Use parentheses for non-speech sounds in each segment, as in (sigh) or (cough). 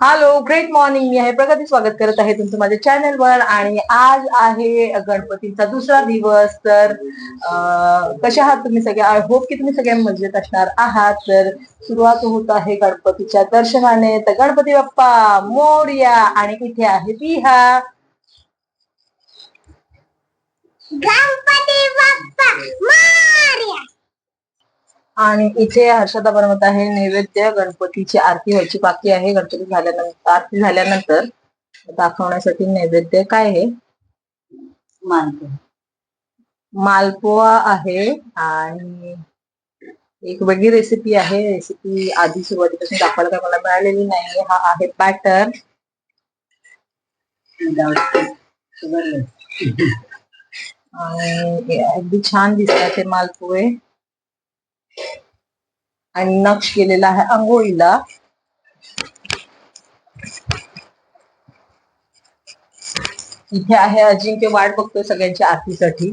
Hello great morning मी आहे प्रगती. स्वागत करत आहे तुमचं माझ्या चॅनलवर आणि आज आहे गणपतीचा दुसरा दिवस. तर कसे आहात तुम्ही सगळे? आय होप की तुम्ही सगळे मजेत असणार आहात. तर सुरुवात होत आहे गणपतीच्या दर्शनाने. तर गणपती बाप्पा मोर्या आणि इथे आहे बिहा. गणपती बाप्पा मोर्या. आणि इथे हर्षदा बनवत आहे नैवेद्य गणपतीची आरती व्हायची बाकी आहे. गणपती झाल्यानंतर आरती झाल्यानंतर दाखवण्यासाठी नैवेद्य काय आहे? मानतो मालपोहा आहे आणि एक वेगळी रेसिपी आहे. रेसिपी आधी सुरुवातीपासून दाखवायला काय मला मिळालेली नाही. हा आहे बॅटर आणि अगदी छान दिसतात ते मालपोहे आणि नक्ष केलेला आहे आंघोळीला इथे आहे अजिंक्य वाट बघतोय सगळ्यांच्या आरतीसाठी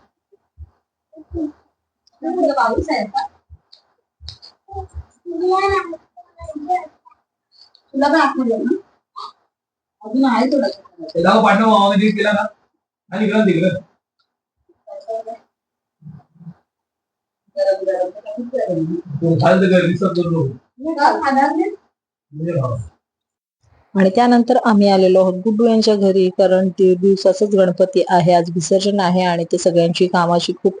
तुला पण आठवलं ना अजून आहे थोडं त्याला पाठव मामाने केला ना. आणि इकडं तिकडं. गरम गरम गरम तो करू नको खाणार नाही? म्हणजे भाव. आणि त्यानंतर आम्ही आलेलो आहोत गुड्डू यांच्या घरी कारण दीड दिवसाचाच गणपती आहे आज विसर्जन आहे आणि ते सगळ्यांची कामाची खूप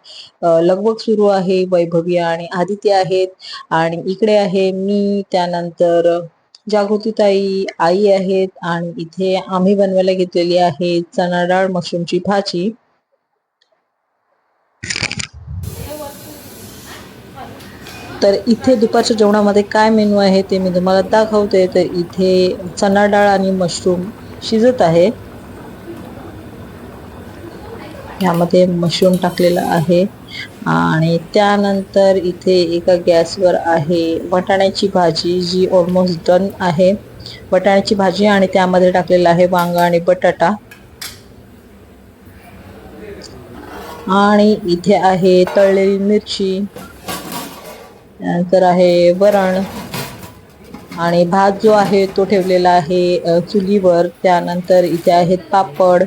लगबग सुरू आहे वैभवी आणि आदित्य आहेत आणि इकडे आहे मी त्यानंतर जागृतीताई आई आहेत आणि इथे आम्ही बनवायला घेतलेली आहे चणा डाळ मशरूमची भाजी. तर इथे दुपारच्या जेवणामध्ये काय मेनू आहे ते मी तुम्हाला दाखवते. तर इथे चणा डाळ आणि मशरूम शिजत आहे. यामध्ये मशरूम टाकलेला आहे. आणि त्यानंतर इथे एका गॅसवर आहे वाटाण्याची भाजी जी ऑलमोस्ट डन आहे. वाटाण्याची भाजी आणि त्यामध्ये टाकलेला आहे वांगा आणि बटाटा. आणि इथे आहे तळलेली मिरची. त्यानंतर आहे वरण. आणि भात जो आहे तो ठेवलेला आहे चुलीवर. त्यानंतर इथे आहेत पापड.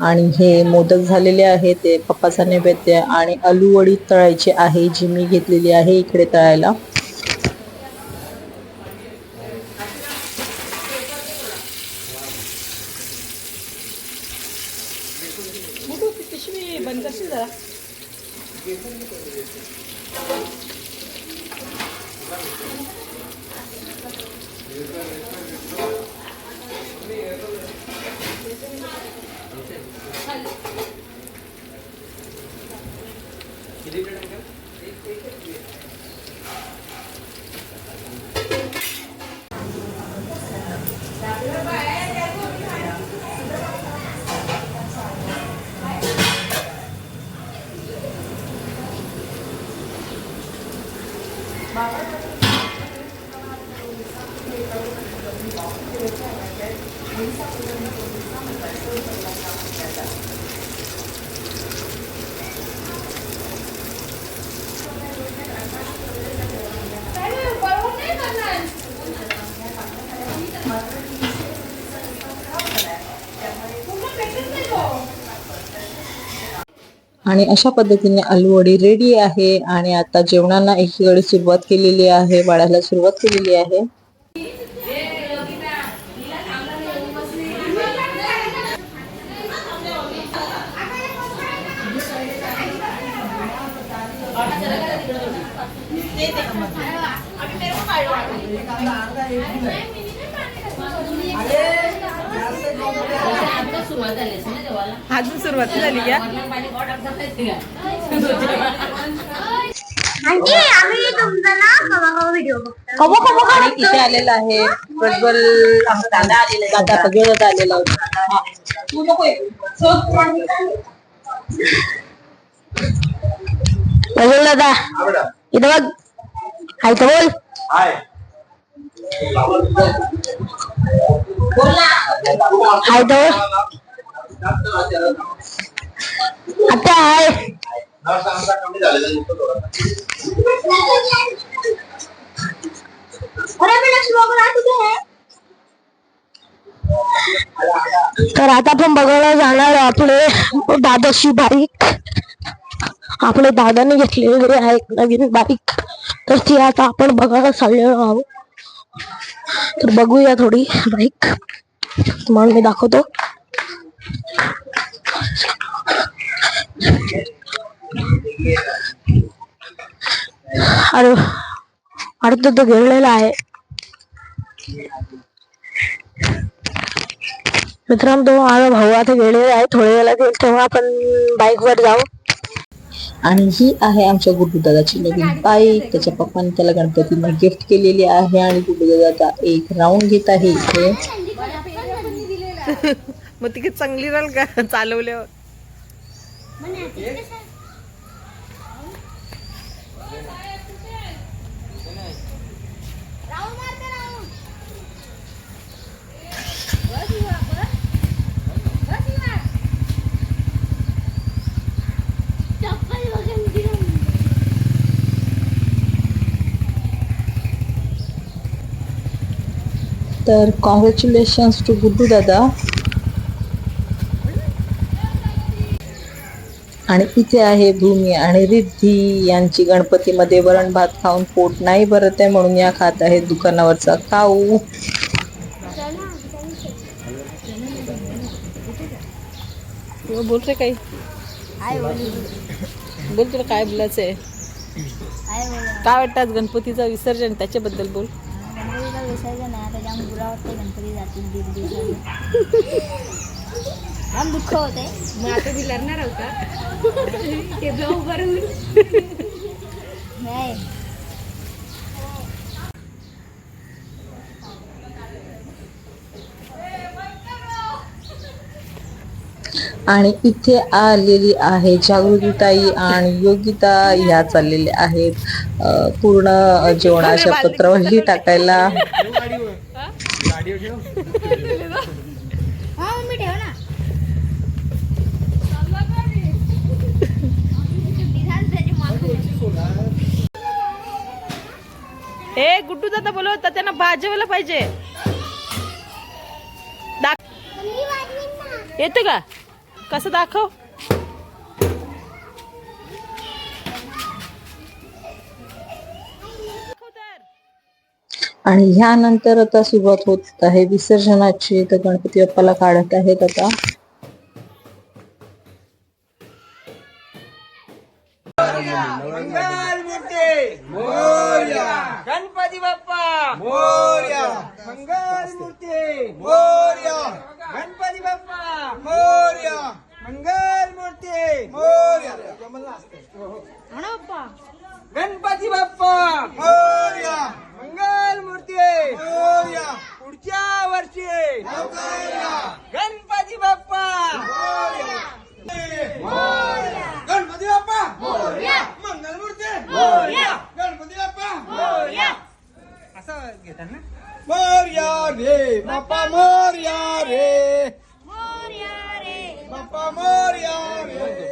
आणि हे मोदक झालेले आहे ते पप्पाचा नैवेद्य. आणि आलू तळायची आहे जी मी घेतलेली आहे इकडे तळायला. आणि अशा पद्धतीने आलूवडी रेडी आहे आणि आता जेवणाला एकीकडे सुरुवात केलेली आहे वाढायला सुरुवात केलेली आहे. अजून सुरुवात झाली का? म्हणजे आम्ही तुमचा ना कवा कवा व्हिडिओ बघतो कबो कबो आणि इथे आलेला आहे प्रज्वल दादा आलेला दादा सगळेच आलेला आहे तू नको प्रज्वल दादा इथं बघ हाय तर बोल हाय तर आता हाय तर आता आपण बघायला जाणार आपले दादाशी बारीक आपल्या दादाने घेतलेली वगैरे आहे नवीन बाईक तर ती आता आपण बघायला चाललेलो आहोत. तर बघूया थोडी बाईक तुम्हाला मी दाखवतो. अरे अर्ध तो गेलेला आहे. मित्रांनो तो माझा भाऊ आता गेलेला आहे थोड्या वेळा येईल तेव्हा आपण बाईक वर जाऊ. आणि ही आहे आमच्या गुड्डू दादाची नवीन बाईक त्याच्या पप्पाने त्याला गणपतीने गिफ्ट केलेली आहे आणि गुड्डू दादा आता एक राऊंड घेत आहे इथे. (laughs) मग ती किती चांगली राहील का? चालवल्यावर. तर कॉंग्रॅच्युलेशन्स टू गुड्डू दादा. आणि इथे आहे भूमी आणि रिद्धी यांची गणपतीमध्ये वरण भात खाऊन पोट नाही भरत आहे म्हणून या खात आहेत दुकानावरचा खाऊ तुला बोल रे काही बोल. तुला काय बोलायचं आहे काय वाटतं गणपतीचं विसर्जन त्याच्याबद्दल बोल. वाटते गणपती जातील दीड जाम दुःख होते मग आता ती लढणार आहोत का? ते जाऊ बरोबर नाही. आणि इथे आलेली आहे जागृतीताई आणि योगिता ह्या चाललेल्या आहेत. पूर्ण जेवणाच्या पत्रावली टाकायला हा मम्मी ठेव ना. ए गुड्डू दादा बोलवता त्यांना भाजवलं पाहिजे. दाख येतं का? कसं दाखव? आणि ह्यानंतर आता सुरुवात होत आहे. विसर्जनाची तर गणपती बाप्पाला काढत आहेत आता. गणपती बाप्पा! मोर्या मंगल मूर्ती! मोर्या गणपती बाप्पा! मोर्या मंगल मूर्ती! मोर्या गणपती बाप्पा मोर्या मंगल मूर्ती मोर्या पुढच्या वर्षी गणपती बाप्पा! गणपती बाप्पा। मंगल मूर्ती गणपती बाप्पा। असं घेतात ना? मोर्या रे बाप्पा मोर्या रे। बाप्पा मोर्या रे।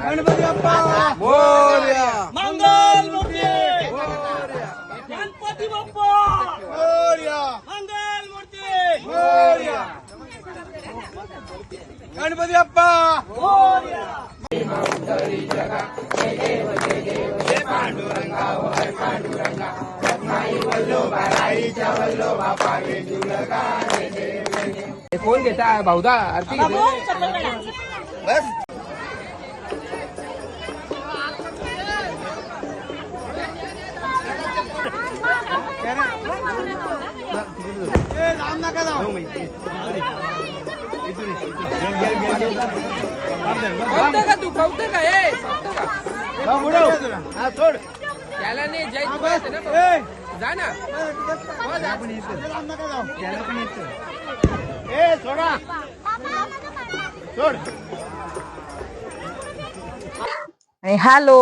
गणपती बाप्पा! मोरया! मंगल मूर्ती! गणपती बाप्पा! मोरया! मंगल मूर्ती! मोरया! गणपती बाप्पा! फोन घेता भाऊदा आरती ए, का तू का ए हा, सोड त्याला नाही जय ना ए, जा ना सोडा. सोड. आणि हॅलो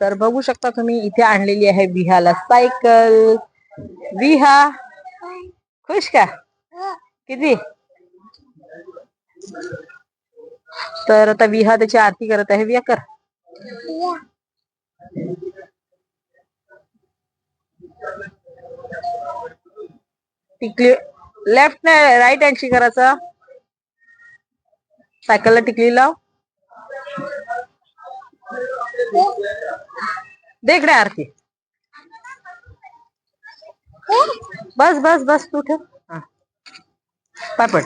तर बघू शकता तुम्ही इथे आणलेली आहे विहाला सायकल. विहा खुश का? किती? तर आता विहा त्याची आरती करत आहे. विया कर. टिकली लेफ्ट नाही राईट हँडशी करायचं. सायकलला टिकली लाव. दे इकडे आरती. बस बस बस तू ठेव. हा. पाय पड.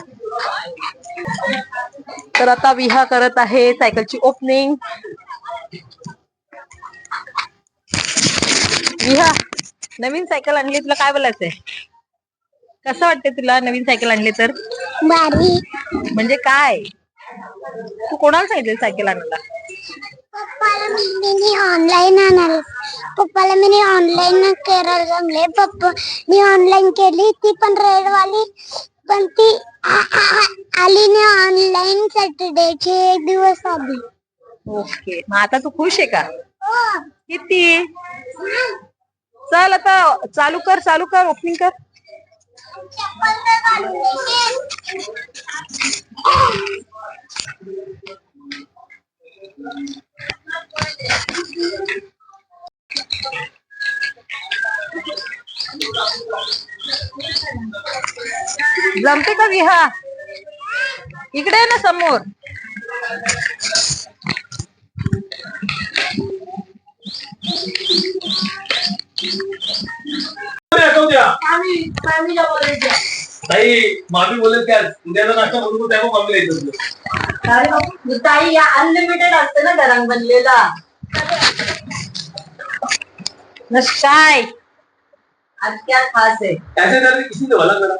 तर आता विहा करत आहे सायकलची ओपनिंग. विहा नवीन सायकल आणली तुला काय बोलायचंय? कसं वाटतंय तुला नवीन सायकल आणली तर? म्हणजे काय? तू कोणाला सांगितलं सायकल आणायला? पप्पाला मी ऑनलाईन आणाल पप्पाला मी ऑनलाईन करायला सांगले पप्पा मी ऑनलाईन केली. ती पण रेड वाली पण ती आली नाही ऑनलाईन सॅटर्डेची एक दिवस आधी. ओके मग आता तू खुश आहे का? किती? चल आता चालू कर चालू कर ओपनिंग कर. जमते का विहा इकडे आहे ना समोर. द्या ताई मामी बोलत त्या उद्याचा नाश्ता बनवतो तेव्हा मामी यायचं ताई अनलिमिटेड असते ना घरात बनलेला. नस काय आज क्या खास आहे. त्याच्या जर किती देवाला करा.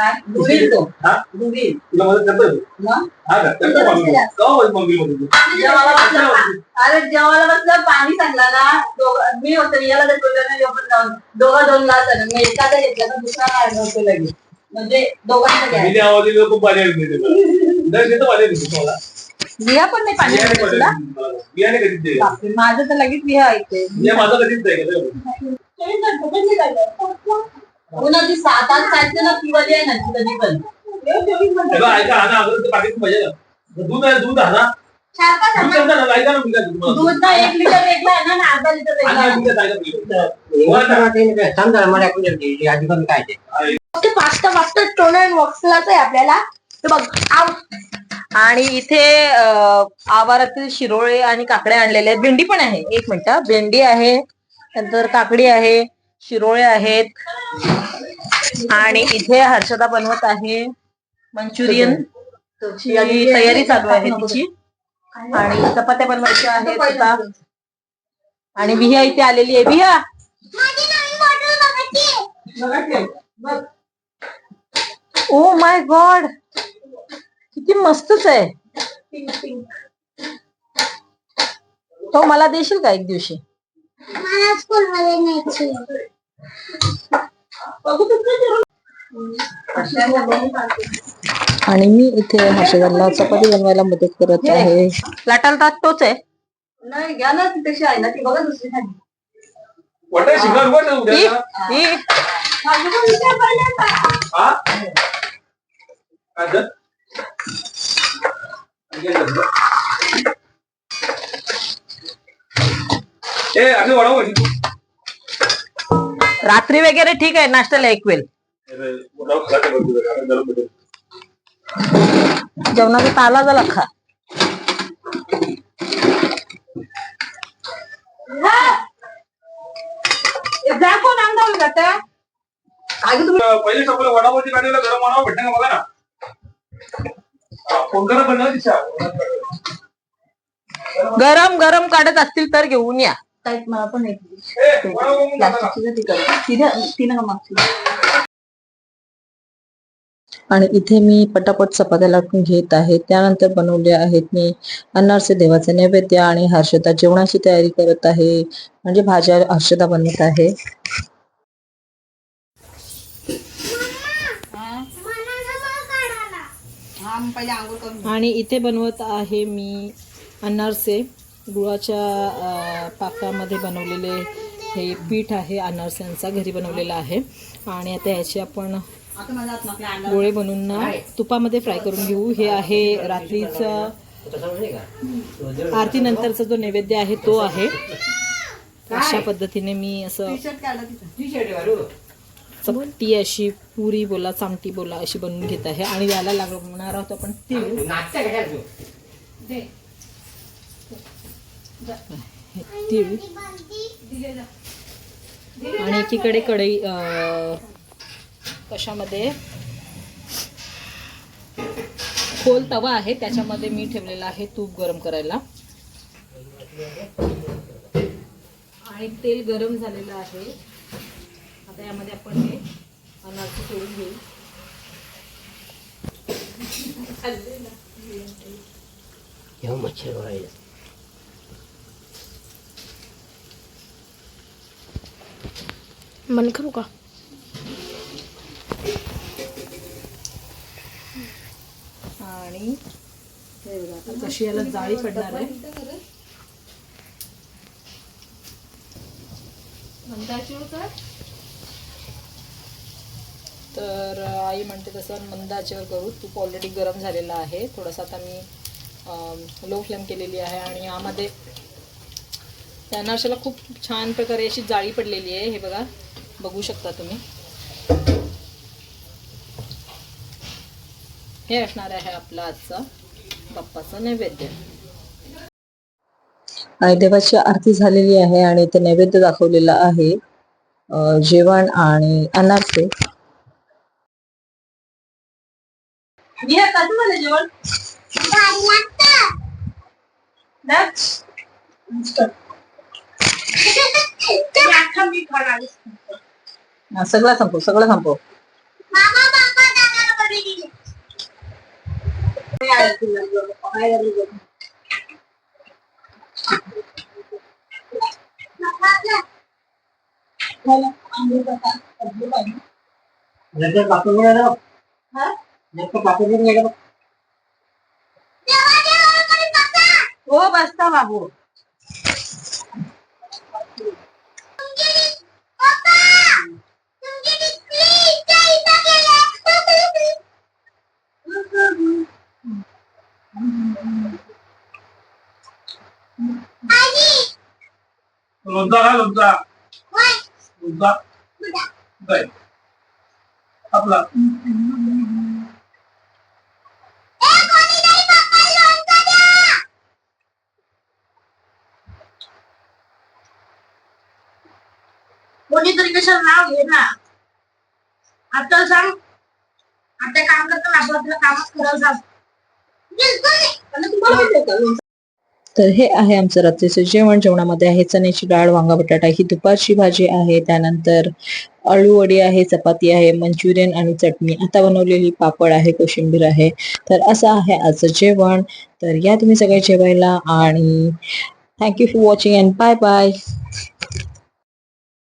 काय दुधील तो हा दुधील तुला मदत करतो मग हा का करतो मम्मी का मम्मी मम्मी जेवायला बसलं अरे जेवायला बसलं पाणी सांगला ना मी होतं याला तर बोललो ना आपण जाऊन दोघं दोन ग्लास आले मी एखादा घेतला तर दुसरा काय नव्हतं लगेच म्हणजे दोघांना घ्यायचं आवाज़ दिला खूप पाणी मिळते दर देतो पाणी देतो तुम्हाला विहा पण नाही पाणी घेतलं तुला बियाणे कधीच दे माझं तर लगेच विहा येते बिया कधीच नाही सात आठ सातशे ना ती वाली आहे ना ती कधी पण ऐका हा ना अगोदर ते पाकिट पाहिजे ना. दूध आहे दूध हा ना? दूध आहे ना ऐका ना मी काय तुम्हाला दूध ना एक लिटर वेगळा आहे ना ना अर्धा लिटर वेगळा आणि आहे. मी काय सांगा ते पास्ता पास्ता टोनर वॉक्सलाच आहे आपल्याला. हे बघ आव- आणि इथे अं, आवारातील शिरोळे आणि काकड्या आणलेले आहेत. भेंडी पण आहे. एक मिनिट हा. भेंडी आहे नंतर काकडी आहे शिरोळे आहेत. आणि इथे हर्षदा बनवत आहे. मंचुरियन तयारी चालू आहे तिची. आणि चपात्या बनवायच्या आहेत आता आणि बिया इथे आलेली आहे. बिया! ओ माय गॉड किती मस्तच आहे. तो मला देशील का एक दिवशी? मला स्कूल मध्ये न्यायची. आणि मी इथे हर्षदाला चपाती बनवायला मदत करत आहे. लाटाला तात तोच आहे. नाही घ्या ना ती तशी आहे ना ती बघा दुसरी उद्या? हा काय? ए रात्री वगैरे ठीक आहे नाश्त्याला एक वेळ. जेवणाचा ताला झाला खा. पहिले संपलं वडापावची गाडीला गरम वडापाव भेटणार का बघा ना? हा, फोन करा गरम गरम काढत असतील तर घेऊन या. मला पण एक मग दादा. आणि इथे मी पटापट चपात्या लाटून घेत आहे. त्यानंतर बनवले आहेत मी अनारसे देवाचे नैवेद्य आणि हर्षदा जेवणाची तयारी करत आहे. म्हणजे भाज्या हर्षदा बनवत आहे. आणि इथे बनवत आहे मी अनारसे. गुळाच्या पाकामध्ये बनवलेले हे पीठ आहे अनारस्यांचा घरी बनवलेला आहे. आणि आता याचे आपण गोळे बनवून ना तुपामध्ये फ्राय करून घेऊ. हे आहे रात्रीचा आरती नंतरचा जो नैवेद्य आहे तो आहे. अशा पद्धतीने मी असं चपटी अशी पुरी बोला चामटी बोला अशी बनवून घेत आहे. आणि याला लागणार आहोत आपण तीळ. तीळ आणि एकीकडे कढई कशामध्ये? खोल तवा आहे त्याच्यामध्ये मी ठेवलेला आहे तूप गरम करायला. आणि तेल गरम झालेलं आहे. आता यामध्ये आपण हे अनारसे सोडून घेऊ. मन करू का आणि याला जाळी पडणार आहे. तर आई म्हणते तसं मंदाचेवर करू. तूप ऑलरेडी गरम झालेला आहे. थोडंसं आता मी लो फ्लेम केलेली आहे आणि यामध्ये त्या अनारशाला खूप छान प्रकारे अशी जाळी पडलेली आहे. हे बघा. बघू शकता तुम्ही. हे असणार आहे आपला आजचा बाप्पाचा नैवेद्य. आणि देवाची आरती झालेली आहे आणि ते नैवेद्य दाखवलेला आहे जेवण आणि अनारसे. जेवण? (laughs) हा, सगळं संपव सगळं संपव हो बसता बाबू लोणचा काय लोणचा लोणचा काय आपला. कोणीतरी कशाला नाव घे ना. आता सांग. आता काम करताना आपण आपलं कामच करायला सांग तर हे आहे आमचं रात्रीचं जेवण. जेवणामध्ये आहे चण्याची डाळ वांगा बटाटा. ही दुपारची भाजी आहे. त्यानंतर अळू वडी आहे चपाती आहे मंचुरियन आणि चटणी. आता बनवलेली पापड आहे कोशिंबीर आहे. तर असं आहे आजचं जेवण. तर या तुम्ही सगळे जेवायला आणि thank you for watching and bye bye